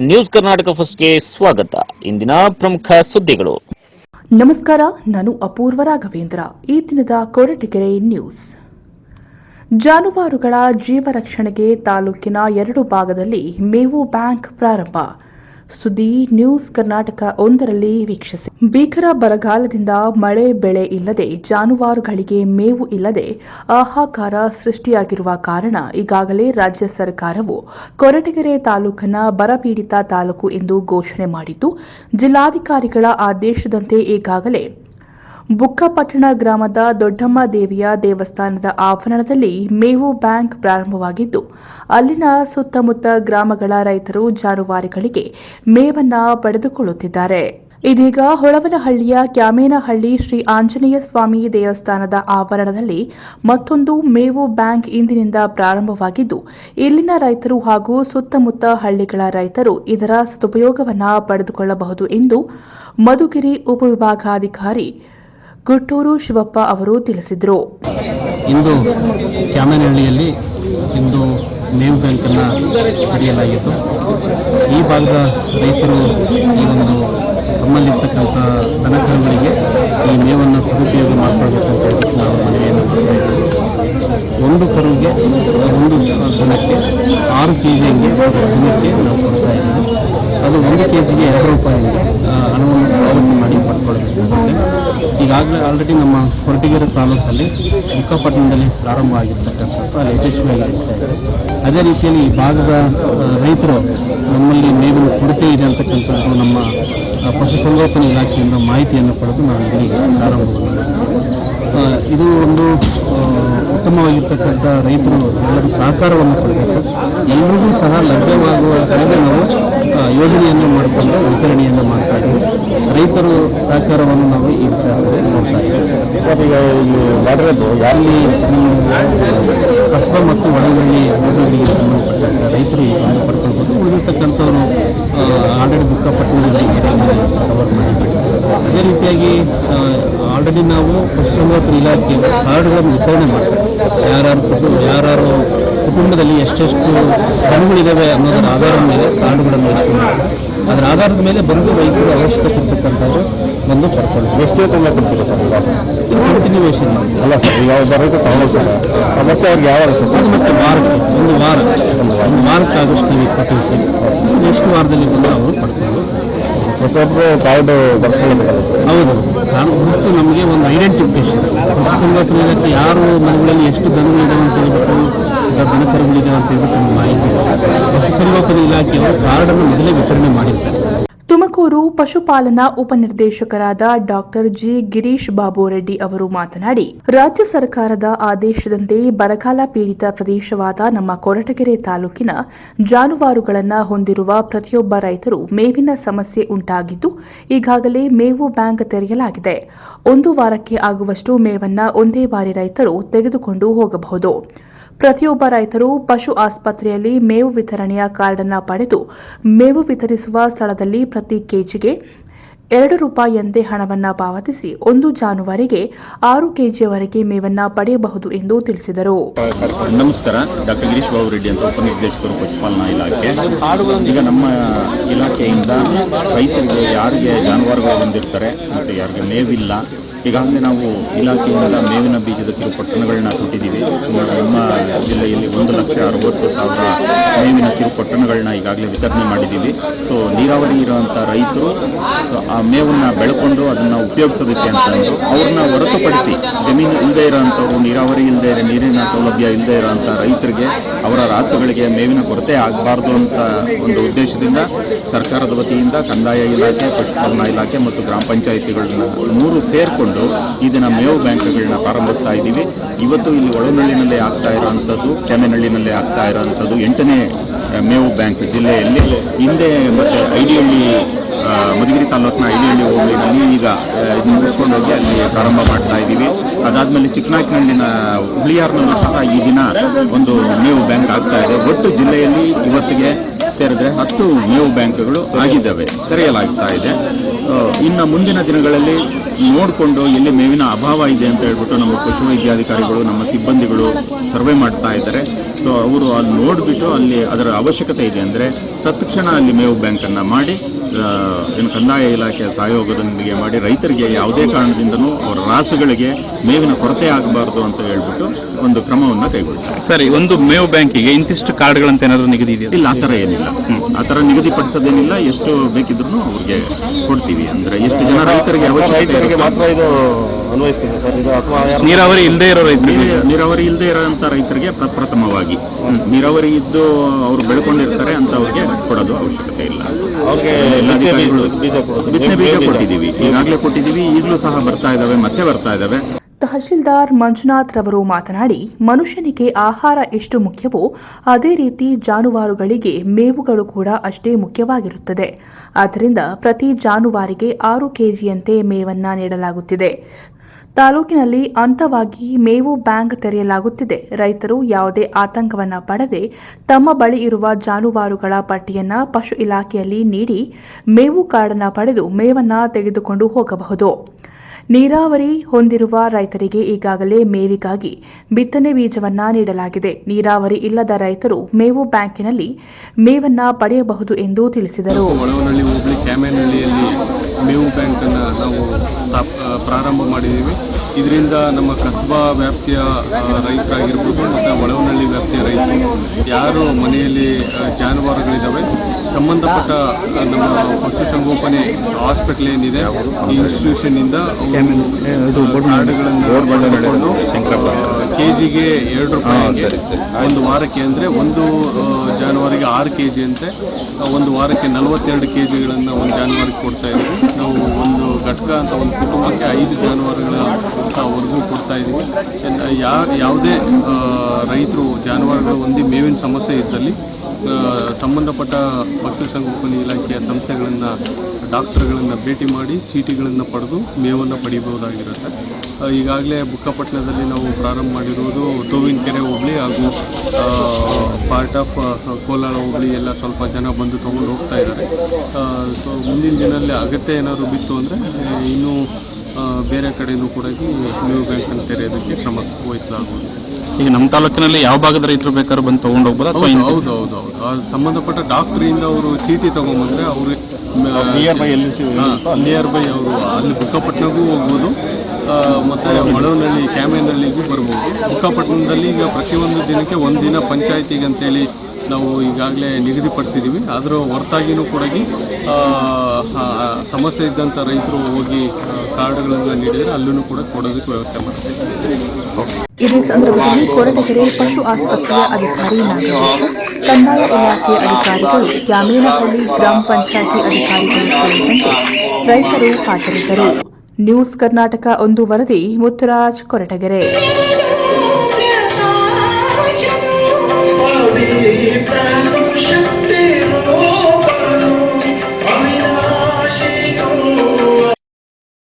News Karnataka ಫಸ್ಟ್ಗೆ ಸ್ವಾಗತ. ಇಂದಿನ ಪ್ರಮುಖ ಸುದ್ದಿಗಳು. ನಮಸ್ಕಾರ, ನಾನು ಅಪೂರ್ವ ರಾಘವೇಂದ್ರ. ಈ ದಿನದ ಕೊರಟಗೆರೆ ನ್ಯೂಸ್. ಜಾನುವಾರುಗಳ ಜೀವ ರಕ್ಷಣೆಗೆ ತಾಲೂಕಿನ ಎರಡು ಭಾಗದಲ್ಲಿ ಮೇವು ಬ್ಯಾಂಕ್ ಪ್ರಾರಂಭ. ಸುದ್ದಿ ನ್ಯೂಸ್ ಕರ್ನಾಟಕ ಒಂದರಲ್ಲಿ ವೀಕ್ಷಿಸಿ. ಭೀಕರ ಬರಗಾಲದಿಂದ ಮಳೆ ಬೆಳೆ ಇಲ್ಲದೆ ಜಾನುವಾರುಗಳಿಗೆ ಮೇವು ಇಲ್ಲದೆ ಆಹಾಕಾರ ಸೃಷ್ಟಿಯಾಗಿರುವ ಕಾರಣ ಈಗಾಗಲೇ ರಾಜ್ಯ ಸರ್ಕಾರವು ಕೊರಟಗೆರೆ ತಾಲೂಕಿನ ಬರಪೀಡಿತ ತಾಲೂಕು ಎಂದು ಘೋಷಣೆ ಮಾಡಿದ್ದು, ಜಿಲ್ಲಾಧಿಕಾರಿಗಳ ಆದೇಶದಂತೆ ಈಗಾಗಲೇ ಬುಕ್ಕಪಟ್ಟಣ ಗ್ರಾಮದ ದೊಡ್ಡಮ್ಮ ದೇವಿಯ ದೇವಸ್ಥಾನದ ಆವರಣದಲ್ಲಿ ಮೇವು ಬ್ಯಾಂಕ್ ಪ್ರಾರಂಭವಾಗಿದ್ದು, ಅಲ್ಲಿನ ಸುತ್ತಮುತ್ತ ಗ್ರಾಮಗಳ ರೈತರು ಜಾನುವಾರುಗಳಿಗೆ ಮೇವನ್ನ ಪಡೆದುಕೊಳ್ಳುತ್ತಿದ್ದಾರೆ. ಇದೀಗ ಹೊಳವನಹಳ್ಳಿಯ ಕ್ಯಾಮೇನಹಳ್ಳಿ ಶ್ರೀ ಆಂಜನೇಯ ಸ್ವಾಮಿ ದೇವಸ್ಥಾನದ ಆವರಣದಲ್ಲಿ ಮತ್ತೊಂದು ಮೇವು ಬ್ಯಾಂಕ್ ಇಂದಿನಿಂದ ಪ್ರಾರಂಭವಾಗಿದ್ದು, ಇಲ್ಲಿನ ರೈತರು ಹಾಗೂ ಸುತ್ತಮುತ್ತ ಹಳ್ಳಿಗಳ ರೈತರು ಇದರ ಸದುಪಯೋಗವನ್ನು ಪಡೆದುಕೊಳ್ಳಬಹುದು ಎಂದು ಮಧುಗಿರಿ ಉಪವಿಭಾಗಾಧಿಕಾರಿ ಗುಟ್ಟೂರು ಶಿವಪ್ಪ ಅವರು ತಿಳಿಸಿದರು. ಇಂದು ಚಾಮನಹಳ್ಳಿಯಲ್ಲಿ ಇಂದು ಮೇವು ಬ್ಯಾಂಕನ್ನು ಪಡೆಯಲಾಗಿತ್ತು ಈ ಭಾಗದ ರೈತರು ಈ ಒಂದು ತಮ್ಮಲ್ಲಿರ್ತಕ್ಕಂಥ ದನಕರುಗಳಿಗೆ ಈ ಮೇವನ್ನು ಸದುಪಯೋಗ ಮಾಡಿಕೊಳ್ಬೇಕಂತ ಹೇಳ್ಬಿಟ್ಟು ನಾವು ಮನವಿಯನ್ನು ಮಾಡ್ತಾ ಇದ್ದೀವಿ. ಒಂದು ಕರುಗೆ ಒಂದು ದನಕ್ಕೆ ಆರು ಕೆ ಜಿ ಹಂಗೆ ದಿನಕ್ಕೆ ನಾವು ಕೊಡ್ತಾ ಇದ್ದೀವಿ. ಅದು ಒಂದು ಕೆ ಜಿಗೆ ಎರಡು ರೂಪಾಯಿ ಹಣವನ್ನು ಪಾವತಿ ಮಾಡಿ ಈಗಾಗಲೇ ಆಲ್ರೆಡಿ ನಮ್ಮ ಕೊರಟಗೆರೆ ತಾಲೂಕಲ್ಲಿ ಬುಕ್ಕಪಟ್ಟಣದಲ್ಲಿ ಪ್ರಾರಂಭ ಆಗಿರ್ತಕ್ಕಂಥದ್ದು ಅಲ್ಲಿ ಯಶಸ್ವಿಯಾಗಿ ನಡೀತಾ ಇದೆ ಅದೇ ರೀತಿಯಲ್ಲಿ ಈ ಭಾಗದ ರೈತರು ನಮ್ಮಲ್ಲಿ ಮೇವಿನ ಕೊರತೆ ಇದೆ ಅಂತಕ್ಕಂಥದ್ದು ನಮ್ಮ ಪಶುಸಂಗೋಪನೆ ಇಲಾಖೆಯಿಂದ ಮಾಹಿತಿಯನ್ನು ಪಡೆದು ನಾವು ಇಲ್ಲಿ ಪ್ರಾರಂಭ ಇದು ಒಂದು ಉತ್ತಮವಾಗಿರ್ತಕ್ಕಂಥ ರೈತರು ಎಲ್ಲರೂ ಸಹಕಾರವನ್ನು ಪಡೆದಿದ್ದು ಎಲ್ಲರಿಗೂ ಸಹ ಲಭ್ಯವಾಗುವ ಕಡೆಗೆ ನಾವು ಯೋಜನೆಯನ್ನು ಮಾಡಿಕೊಂಡು ವಿತರಣೆಯನ್ನು ಮಾಡ್ತಾ ಇದ್ದೀವಿ ರೈತರು ಸಹಕಾರವನ್ನು ನಾವು ಈ ವಿಚಾರದಲ್ಲಿ ನೋಡ್ತಾ ಇದ್ದೀವಿ ಈಗ ಇಲ್ಲಿ ಮಾಡಿರೋದು ಯಾರಲ್ಲಿ ಕಸಬ ಮತ್ತು ಒಳಗಲ್ಲಿ ಹೋಬಳಿಗಳಿಗೆ ಸಂಬಂಧಪಟ್ಟ ರೈತರು ಈ ಲಾಭ ಪಡ್ಕೊಳ್ಬೋದು. ಉಳಿದಿರ್ತಕ್ಕಂಥವ್ರು ಆಲ್ರೆಡಿ ಬುಕ್ಕಪಟ್ಟಣದಲ್ಲಿ ಈಗಾಗಲೇ ಕವರ್ ಮಾಡಿದ್ದೀವಿ ಅದೇ ರೀತಿಯಾಗಿ ಆಲ್ರೆಡಿ ನಾವು ಪಶುಸಂಗೋಪನಾ ಇಲಾಖೆ ಕಾರ್ಡ್ಗಳನ್ನು ವಿತರಣೆ ಮಾಡ್ತಾರೆ ಯಾರ್ಯಾರು ಕುಟುಂಬ ಯಾರು ಕುಟುಂಬದಲ್ಲಿ ಎಷ್ಟೆಷ್ಟು ಹಣಗಳಿದ್ದಾವೆ ಅನ್ನೋದರ ಆಧಾರದ ಮೇಲೆ ಕಾರ್ಡ್ಗಳನ್ನು ವಿತರಣೆ ಮಾಡ್ತೀವಿ. ಅದರ ಆಧಾರದ ಮೇಲೆ ಬಂದು ವೈದ್ಯರು ಅವಶ್ಯಕತೆ ಇರ್ತಕ್ಕಂಥವ್ರು ಬಂದು ಪಡ್ಕೊಳ್ಳಿ ಎಷ್ಟು ತಿಂಗಳ ಕೊಡ್ತೀರಾ ಸರ್ ಇದು ಕಂಟಿನ್ಯೂವೇಷನ್ ಅಲ್ಲ ಸರ್ ಈಗ ಒಬ್ಬ ರೈತ ಸರ್. ಮತ್ತೆ ಅವ್ರಿಗೆ ಯಾವಾಗ ಸರ್? ಅದು ಮತ್ತೆ ವಾರಕ್ಕೆ ಒಂದು ವಾರ. ಒಂದು ವಾರಕ್ಕೆ ಆಗೋಷ್ಟು ನೀವು ಕೊಟ್ಟಿರ್ತೀವಿ ಎಷ್ಟು ವಾರದಲ್ಲಿ ಬಂದು ಅವರು ಪಡ್ಕೊಂಡು ಪ್ರತಿಯೊಬ್ಬರು ಕಾರ್ಡ್ ಹೌದು. ನಾನು ಗುರುತು ನಮಗೆ ಒಂದು ಐಡೆಂಟಿಫಿಕೇಶನ್ ಇಲಾಖೆ ಯಾರು ಮನೆಗಳಲ್ಲಿ ಎಷ್ಟು ದನಗಳಿದೆ ಅಂತ ಹೇಳ್ಬಿಟ್ಟು ಅಥವಾ ದನಕರುಗಳಿಗೆ ಅಂತ ಹೇಳಿಬಿಟ್ಟು ನಮ್ಗೆ ಮಾಹಿತಿ. ಪಶುಸಂಗೋಪನೆ ಇಲಾಖೆಯವರು ಕಾರ್ಡನ್ನು ಮೊದಲೇ ವಿತರಣೆ ಮಾಡಿರ್ತಾರೆ ತುಮಕೂರು ಪಶುಪಾಲನಾ ಉಪನಿರ್ದೇಶಕರಾದ ಡಾಕ್ಟರ್ ಜಿ ಗಿರೀಶ್ ಬಾಬುರೆಡ್ಡಿ ಅವರು ಮಾತನಾಡಿ, ರಾಜ್ಯ ಸರ್ಕಾರದ ಆದೇಶದಂತೆ ಬರಗಾಲ ಪೀಡಿತ ಪ್ರದೇಶವಾದ ನಮ್ಮ ಕೊರಟಗೆರೆ ತಾಲೂಕಿನ ಜಾನುವಾರುಗಳನ್ನು ಹೊಂದಿರುವ ಪ್ರತಿಯೊಬ್ಬ ರೈತರು ಮೇವಿನ ಸಮಸ್ಯೆ ಉಂಟಾಗಿದ್ದು, ಈಗಾಗಲೇ ಮೇವು ಬ್ಯಾಂಕ್ ತೆರೆಯಲಾಗಿದೆ. ಒಂದು ವಾರಕ್ಕೆ ಆಗುವಷ್ಟು ಮೇವನ್ನ ಒಂದೇ ಬಾರಿ ರೈತರು ತೆಗೆದುಕೊಂಡು ಹೋಗಬಹುದು. ಪ್ರತಿಯೊಬ್ಬ ರೈತರು ಪಶು ಆಸ್ಪತ್ರೆಯಲ್ಲಿ ಮೇವು ವಿತರಣೆಯ ಕಾರ್ಡ್ ಅನ್ನು ಪಡೆದು ಮೇವು ವಿತರಿಸುವ ಸ್ಥಳದಲ್ಲಿ ಪ್ರತಿ ಕೆಜಿಗೆ ಎರಡು ರೂಪಾಯಿಯಂತೆ ಹಣವನ್ನು ಪಾವತಿಸಿ ಒಂದು ಜಾನುವಾರಿಗೆ ಆರು ಕೆಜಿಯವರೆಗೆ ಮೇವನ್ನು ಪಡೆಯಬಹುದು ಎಂದು ತಿಳಿಸಿದರು. ನಮಸ್ಕಾರ, ಡಾಕ್ಟರ್ ಗಿರೀಶ್ ಬಾಬು ರೆಡ್ಡಿ ಅಂತ ಉಪನಿರ್ದೇಶಕರು ಪಶುಪಾಲನಾ ಇಲಾಖೆ. ಈಗ ನಮ್ಮ ಇಲಾಖೆಯಿಂದ ರೈತರಿಗೆ ಯಾರಿಗೆ ಜಾನುವಾರುಗಳು ಬಂದಿರ್ತಾರೆ ಮತ್ತು ಯಾರಿಗೆ ಮೇವಿಲ್ಲ ಈಗಾಗಲೇ ನಾವು ಇಲಾಖೆಯಿಂದ ಮೇವಿನ ಬೀಜದ ಕಿರುಪಟ್ಟಣಗಳನ್ನ ಕೊಟ್ಟಿದ್ದೀವಿ. ಸುಮಾರು ನಮ್ಮ ಜಿಲ್ಲೆಯಲ್ಲಿ ಒಂದು ಲಕ್ಷ ಅರವತ್ತು ಸಾವಿರ ಮೇವಿನ ಕಿರುಪಟ್ಟಣಗಳನ್ನ ಈಗಾಗಲೇ ವಿತರಣೆ ಮಾಡಿದ್ದೀವಿ. ಸೊ ನೀರಾವರಿ ಇರುವಂಥ ರೈತರು ಆ ಮೇವನ್ನು ಬೆಳ್ಕೊಂಡು ಅದನ್ನು ಉಪಯೋಗಿಸೋದಕ್ಕೆ ಅಂತಂದು ಅವ್ರನ್ನ ಹೊರತುಪಡಿಸಿ ಜಮೀನು ಇಲ್ಲದೆ ಇರೋಂಥವ್ರು ನೀರಾವರಿ ಇಲ್ಲದೆ ನೀರಿನ ಸೌಲಭ್ಯ ಇಲ್ಲದೆ ಇರೋಂಥ ರೈತರಿಗೆ ಅವರ ರಾಸುಗಳಿಗೆ ಮೇವಿನ ಕೊರತೆ ಆಗಬಾರ್ದು ಅಂತ ಒಂದು ಉದ್ದೇಶದಿಂದ ಸರ್ಕಾರದ ವತಿಯಿಂದ ಕಂದಾಯ ಇಲಾಖೆ ಪಶುಪಾಲನಾ ಇಲಾಖೆ ಮತ್ತು ಗ್ರಾಮ ಪಂಚಾಯಿತಿಗಳನ್ನ ಮೂರು ಸೇರಿಕೊಂಡು ಇದನ್ನು ದಿನ ಮೇವು ಬ್ಯಾಂಕ್ಗಳನ್ನ ಪ್ರಾರಂಭಿಸ್ತಾ ಇದ್ದೀವಿ. ಇವತ್ತು ಇಲ್ಲಿ ಒಳನಳ್ಳಿನಲ್ಲೇ ಆಗ್ತಾ ಇರೋವಂಥದ್ದು ಕೆಮೆನಹಳ್ಳಿನಲ್ಲೇ ಆಗ್ತಾ ಇರೋವಂಥದ್ದು ಎಂಟನೇ ಮೇವು ಬ್ಯಾಂಕ್ ಜಿಲ್ಲೆಯಲ್ಲಿ. ಹಿಂದೆ ಮತ್ತು ಐಡಿಯಲ್ಲಿ ಮಧುಗಿರಿ ತಾಲೂಕಿನ ಐಡಿಹಳ್ಳಿ ಹೋಬಳಿನಲ್ಲಿ ಈಗ ಮುಗಿಸ್ಕೊಂಡು ಹೋಗಿ ಅಲ್ಲಿ ಪ್ರಾರಂಭ ಮಾಡ್ತಾ ಇದ್ದೀವಿ. ಅದಾದಮೇಲೆ ಚಿಕ್ಕನಾಯಕನಹಳ್ಳಿನ ಹುಳಿಯಾರ್ನಲ್ಲೂ ಸಹ ಈ ದಿನ ಒಂದು ನೀವು ಬ್ಯಾಂಕ್ ಆಗ್ತಾ ಇದೆ. ಒಟ್ಟು ಜಿಲ್ಲೆಯಲ್ಲಿ ಇವತ್ತಿಗೆ ಸೇರಿದ್ರೆ ಹತ್ತು ಮೇವು ಬ್ಯಾಂಕ್ಗಳು ಆಗಿದ್ದಾವೆ. ತೆರೆಯಲಾಗ್ತಾ ಇದೆ. ಇನ್ನು ಮುಂದಿನ ದಿನಗಳಲ್ಲಿ ನೋಡಿಕೊಂಡು ಎಲ್ಲಿ ಮೇವಿನ ಅಭಾವ ಇದೆ ಅಂತ ಹೇಳ್ಬಿಟ್ಟು ನಮ್ಮ ಪಶು ವೈದ್ಯಾಧಿಕಾರಿಗಳು, ನಮ್ಮ ಸಿಬ್ಬಂದಿಗಳು ಸರ್ವೆ ಮಾಡ್ತಾ ಇದ್ದಾರೆ. ಸೊ ಅವರು ಅಲ್ಲಿ ನೋಡಿಬಿಟ್ಟು ಅಲ್ಲಿ ಅದರ ಅವಶ್ಯಕತೆ ಇದೆ ಅಂದರೆ ತತ್ಕ್ಷಣ ಅಲ್ಲಿ ಮೇವು ಬ್ಯಾಂಕನ್ನು ಮಾಡಿ ಏನು ಕಂದಾಯ ಇಲಾಖೆಯ ಸಹಯೋಗದೊಂದಿಗೆ ಮಾಡಿ ರೈತರಿಗೆ ಯಾವುದೇ ಕಾರಣದಿಂದನೂ ಅವರ ರಾಸುಗಳಿಗೆ ಮೇವಿನ ಕೊರತೆ ಆಗಬಾರ್ದು ಅಂತ ಹೇಳ್ಬಿಟ್ಟು ಒಂದು ಕ್ರಮವನ್ನು ಕೈಗೊಳ್ತಾರೆ. ಸರಿ ಒಂದು ಮೇವು ಬ್ಯಾಂಕಿಗೆ ಇಂತಿಷ್ಟು ಕಾರ್ಡ್ಗಳಂತ ಏನಾದರೂ ನಿಗದಿ ಇದೆಯಾ ಇಲ್ಲ ಆ ಥರ ಏನಿಲ್ಲ. ಆ ಥರ ನಿಗದಿಪಡಿಸೋದೇನಿಲ್ಲ. ಎಷ್ಟು ಬೇಕಿದ್ರು ಅವ್ರಿಗೆ ಕೊಡ್ತೀವಿ ಅಂದರೆ ಎಷ್ಟು ಜನ ರೈತರಿಗೆ ಅವಶ್ಯಕತೆ ರೈತರಿಗೆ ಮಾತ್ರ ಇದು ಅನ್ವಯಿಸ್ತಿದೆ ಸರ್. ಇದು ಅಥವಾ ನೀರಾವರಿ ಇಲ್ಲದೆ ಇರೋ ರೈತರಿಗೆ ನೀರಾವರಿ ಇಲ್ಲದೆ ಇರೋಂಥ ರೈತರಿಗೆ ಪ್ರಪ್ರಥಮವಾಗಿ ನೀರಾವರಿ ಇದ್ದು ಅವರು ಬೆಳ್ಕೊಂಡಿರ್ತಾರೆ ಅಂತ ಅವ್ರಿಗೆ ಕೊಡೋದು ಅವಶ್ಯಕತೆ ಇಲ್ಲ. ಅವ್ರಿಗೆ ಬೀಜ. ಕೊಟ್ಟಿದ್ದೀವಿ. ಈಗಾಗಲೇ ಕೊಟ್ಟಿದ್ದೀವಿ. ಈಗಲೂ ಸಹ ಬರ್ತಾ ಇದ್ದಾವೆ ಮತ್ತೆ ಬರ್ತಾ ಇದ್ದಾವೆ. ತಹಶೀಲ್ದಾರ್ ಮಂಜುನಾಥ್ ರವರು ಮಾತನಾಡಿ, ಮನುಷ್ಯನಿಗೆ ಆಹಾರ ಎಷ್ಟು ಮುಖ್ಯವೋ ಅದೇ ರೀತಿ ಜಾನುವಾರುಗಳಿಗೆ ಮೇವುಗಳು ಕೂಡ ಅಷ್ಟೇ ಮುಖ್ಯವಾಗಿರುತ್ತದೆ. ಆದ್ದರಿಂದ ಪ್ರತಿ ಜಾನುವಾರಿಗೆ ಆರು ಕೆಜಿಯಂತೆ ಮೇವನ್ನ ನೀಡಲಾಗುತ್ತಿದೆ. ತಾಲೂಕಿನಲ್ಲಿ ಹಂತವಾಗಿ ಮೇವು ಬ್ಯಾಂಕ್ ತೆರೆಯಲಾಗುತ್ತಿದೆ. ರೈತರು ಯಾವುದೇ ಆತಂಕವನ್ನು ಪಡದೆ ತಮ್ಮ ಬಳಿ ಇರುವ ಜಾನುವಾರುಗಳ ಪಟ್ಟಿಯನ್ನು ಪಶು ಇಲಾಖೆಯಲ್ಲಿ ನೀಡಿ ಮೇವು ಕಾರ್ಡನ್ನು ಪಡೆದು ಮೇವನ್ನ ತೆಗೆದುಕೊಂಡು ಹೋಗಬಹುದು. ನೀರಾವರಿ ಹೊಂದಿರುವ ರೈತರಿಗೆ ಈಗಾಗಲೇ ಮೇವಿಗಾಗಿ ಬಿತ್ತನೆ ಬೀಜವನ್ನ ನೀಡಲಾಗಿದೆ. ನೀರಾವರಿ ಇಲ್ಲದ ರೈತರು ಮೇವು ಬ್ಯಾಂಕಿನಲ್ಲಿ ಮೇವನ್ನ ಪಡೆಯಬಹುದು ಎಂದು ತಿಳಿಸಿದರು. ಮೇವು ಬ್ಯಾಂಕನ್ನು ನಾವು ಪ್ರಾರಂಭ ಮಾಡಿದ್ದೀವಿ ಇದರಿಂದ ನಮ್ಮ ಕಸ್ಬಾ ವ್ಯಾಪ್ತಿಯ ರೈತರಾಗಿರ್ಬೋದು, ಮತ್ತು ಒಳವನಹಳ್ಳಿ ವ್ಯಾಪ್ತಿಯ ರೈತರು, ಯಾರು ಮನೆಯಲ್ಲಿ ಜಾನುವಾರುಗಳು ಸಂಬಂಧಪಟ್ಟ ನಮ್ಮ ಪಶುಸಂಗೋಪನೆ ಹಾಸ್ಪಿಟಲ್ ಏನಿದೆ ಈ ಕಾರ್ಡ್ಗಳನ್ನು ಪಡೆದುಕೊಂಡು ಕೆ ಜಿಗೆ ಎರಡು ರೂಪಾಯಿ ಒಂದು ವಾರಕ್ಕೆ ಅಂದರೆ ಒಂದು ಜಾನುವಾರಿಗೆ ಆರು ಕೆ ಜಿ ಅಂತೆ ಒಂದು ವಾರಕ್ಕೆ ನಲವತ್ತೆರಡು ಕೆ ಜಿಗಳನ್ನು ಒಂದು ಜಾನುವಾರಿಗೆ ಕೊಡ್ತಾ ಇದ್ದೀವಿ. ನಾವು ಒಂದು ಘಟಕ ಅಂತ ಒಂದು ಕುಟುಂಬಕ್ಕೆ ಐದು ಜಾನುವಾರುಗಳ ವರ್ಗೂ ಕೊಡ್ತಾ ಇದ್ದೀವಿ. ಯಾ ಯಾವುದೇ ರೈತರು ಜಾನುವಾರುಗಳು ಒಂದು ಮೇವಿನ ಸಮಸ್ಯೆ ಇದ್ದಲ್ಲಿ ಸಂಬಂಧಪಟ್ಟ ಪಶುಸಂಗೋಪನೆ ಇಲಾಖೆಯ ಸಂಸ್ಥೆಗಳನ್ನು ಡಾಕ್ಟರ್ಗಳನ್ನು ಭೇಟಿ ಮಾಡಿ ಚೀಟಿಗಳನ್ನು ಪಡೆದು ಮೇವನ್ನು ಪಡೆಯಬಹುದಾಗಿರುತ್ತೆ. ಈಗಾಗಲೇ ಬುಕ್ಕಪಟ್ಟಣದಲ್ಲಿ ನಾವು ಪ್ರಾರಂಭ ಮಾಡಿರುವುದು ತೋವಿನಕೆರೆ ಹೋಬಳಿ ಹಾಗೂ ಪಾರ್ಟ್ ಆಫ್ ಕೋಲಾರ ಹೋಬಳಿ ಎಲ್ಲ ಸ್ವಲ್ಪ ಜನ ಬಂದು ತೊಗೊಂಡು ಹೋಗ್ತಾ ಇದ್ದಾರೆ. ಸೊ ಮುಂದಿನ ದಿನದಲ್ಲಿ ಅಗತ್ಯ ಏನಾದರೂ ಬಿತ್ತು ಅಂದರೆ ಇನ್ನೂ ಬೇರೆ ಕಡೆಯೂ ಕೂಡ ನ್ಯೂ ಬ್ಯಾಂಕನ್ನು ತೆರೆಯೋದಕ್ಕೆ ಕ್ರಮ ವಹಿಸಲಾಗುವುದು. ಈಗ ನಮ್ಮ ತಾಲೂಕಿನಲ್ಲಿ ಯಾವ ಭಾಗದ ರೈತರು ಬೇಕಾದ್ರೂ ಬಂದು ತೊಗೊಂಡು ಹೋಗ್ಬೋದು ಅಥವಾ ಹೌದು ಹೌದು ಹೌದು. ಸಂಬಂಧಪಟ್ಟ ಡಾಕ್ಟ್ರಿಂದ ಅವರು ಚೀಟಿ ತಗೊಂಬಂದ್ರೆ ಅವರು ನಿಯರ್ ಬೈ ಎಲ್ಲಿ ನಿಯರ್ ಬೈ ಅವರು ಅಲ್ಲಿ ಬುಕ್ಕಪಟ್ಟಣಗೂ ಹೋಗ್ಬೋದು. ಮತ್ತು ಮಳವನಹಳ್ಳಿ ಕ್ಯಾಮೇನಹಳ್ಳಿಗೂ ಬರ್ಬೋದು. ಬುಕ್ಕಪಟ್ಟಣದಲ್ಲಿ ಈಗ ಪ್ರತಿಯೊಂದು ದಿನಕ್ಕೆ ಒಂದು ದಿನ ಪಂಚಾಯತಿಗೆ ಅಂತೇಳಿ ನಾವು ಈಗಾಗಲೇ ನಿಗದಿಪಡಿಸಿದ್ದೀವಿ ಅದರ ಹೊರತಾಗಿನೂ ಕೂಡ ಸಮಸ್ಯೆ ಇದ್ದಂಥ ರೈತರು ಹೋಗಿ ಕಾರ್ಡ್ಗಳನ್ನು ನೀಡಿದರೆ ಅಲ್ಲೂ ಕೂಡ ಕೊಡೋದಕ್ಕೆ ವ್ಯವಸ್ಥೆ ಮಾಡ್ತೀವಿ. ಇದೇ ಸಂದರ್ಭದಲ್ಲಿ ಕೊರಟಗೆರೆ ಪಶು ಆಸ್ಪತ್ರೆಯ ಅಧಿಕಾರಿ ನಾಗರಾಜ್ ಕಂದಾಯ ಇಲಾಖೆ ಅಧಿಕಾರಿಗಳು ಜಾಮೀನಹಳ್ಳಿ ಗ್ರಾಮ ಪಂಚಾಯಿತಿ ಅಧಿಕಾರಿಗಳು ಸೇರಿದಂತೆ ರೈತರು ಹಾಜರಿದ್ದರು. ನ್ಯೂಸ್ ಕರ್ನಾಟಕ ಒಂದು ವರದಿ, ಮುತ್ತುರಾಜ್ ಕೊರಟಗೆರೆ.